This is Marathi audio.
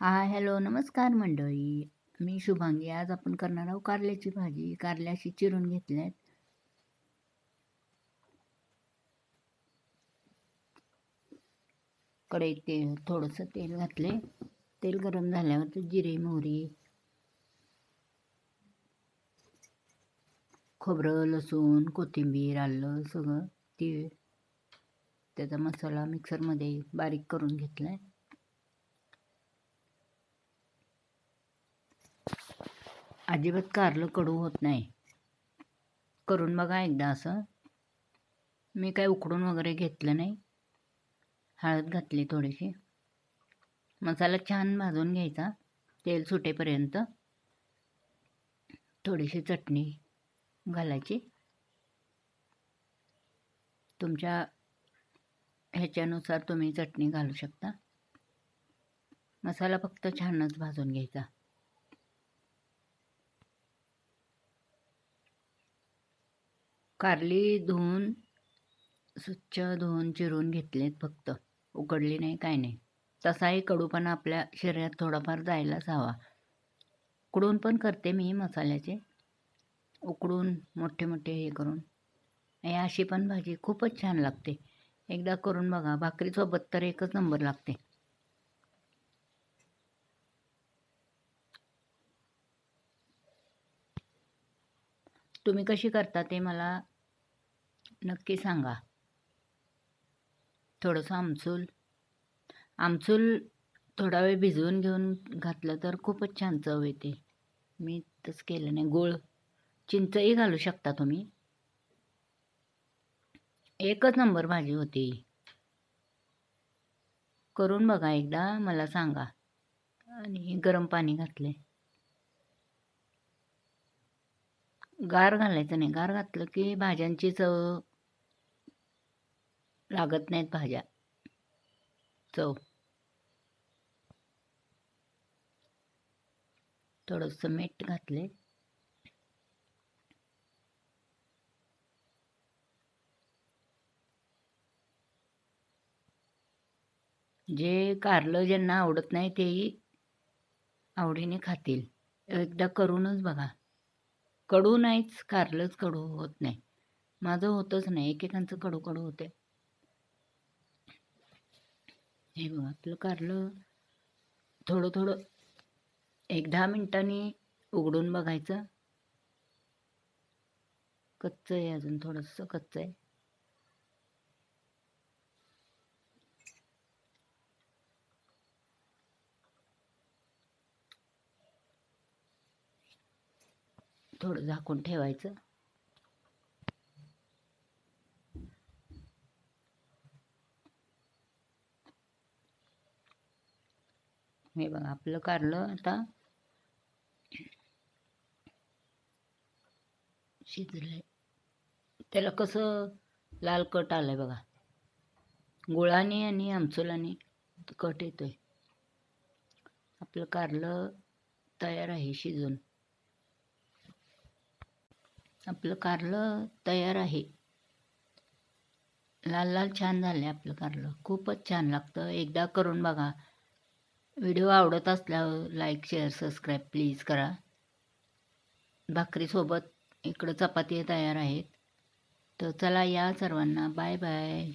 हाय हॅलो नमस्कार मंडळी. मी शुभांगी. आज आपण करणार आहोत कारल्याची भाजी. कारल्याशी चिरून घेतल्यात. कडे तेल थोडंसं तेल घातले तेल गरम झाल्यावर जिरे मोहरी खोबरं लसूण कोथिंबीर आलं सगळं तीळ त्याचा मसाला मिक्सरमध्ये बारीक करून घेतला आहे अजिबात कारलं कडू होत नाही. करून बघा एकदा असं. मी काय उकडून वगैरे घेतलं नाही. हळद घातली थोडीशी. मसाला छान भाजून घ्यायचा. तेल सुटेपर्यंत. थोडीशी चटणी घालायची. तुमच्या ह्याच्यानुसार तुम्ही चटणी घालू शकता. मसाला फक्त छानच भाजून घ्यायचा. कारली धुवून स्वच्छ धुवून चिरून घेतलेत फक्त. उकडली नाही काय नाही. तसाही कडूपणा आपल्या शरीरात थोडाफार जायलाच हवा. उकडून पण करते मी मसाल्याचे. उकडून मोठे मोठे हे करून. अशी पण भाजी खूपच छान लागते. एकदा करून बघा भाकरीसोबत तर एकच नंबर लागते. तुम्ही कशी करता ते मला नक्की सांगा. थोडंसं आमचूल. आमचूल थोडा वेळ भिजवून घेऊन घातलं तर खूपच छान चव येते. मी तसं केलं नाही. गुळ चिंचही घालू शकता तुम्ही. एकच नंबर भाजी होती. करून बघा एकदा मला सांगा. आणि गरम पाणी घातले गार घालायचं नाही. गार घातलं की भाज्यांची चव लागत नाहीत भाज्या. चव. थोडंसं मीठ घातले जे कारलं ज्यांना आवडत नाही तेही आवडीने खातील. एकदा करूनच बघा. कडू नाहीच कारलंच कडू होत नाही. माझं होतच नाही. एकेकांचं कडू कडू होते. हे बघा आपलं कारलं थोडं थोडं एक दहा मिनटांनी उघडून बघायचं. कच्चं आहे अजून थोडंसं कच्चं आहे थोडं झाकून ठेवायचं. हे बघा आपलं कारलं आता शिजलंय. त्याला कसं लाल कट आलंय बघा. गुळाने आणि आमचुलाने कट येतोय. आपलं कारलं तयार आहे शिजून. आपलं कारलं तयार आहे. लाल लाल छान झालं आहे आपलं कारलं. खूपच छान लागतं. एकदा करून बघा. व्हिडिओ आवडत असल्यावर लाईक शेअर सबस्क्राईब प्लीज करा. भाकरीसोबत इकडं चपाती तयार आहेत. तर चला या सर्वांना. Bye bye.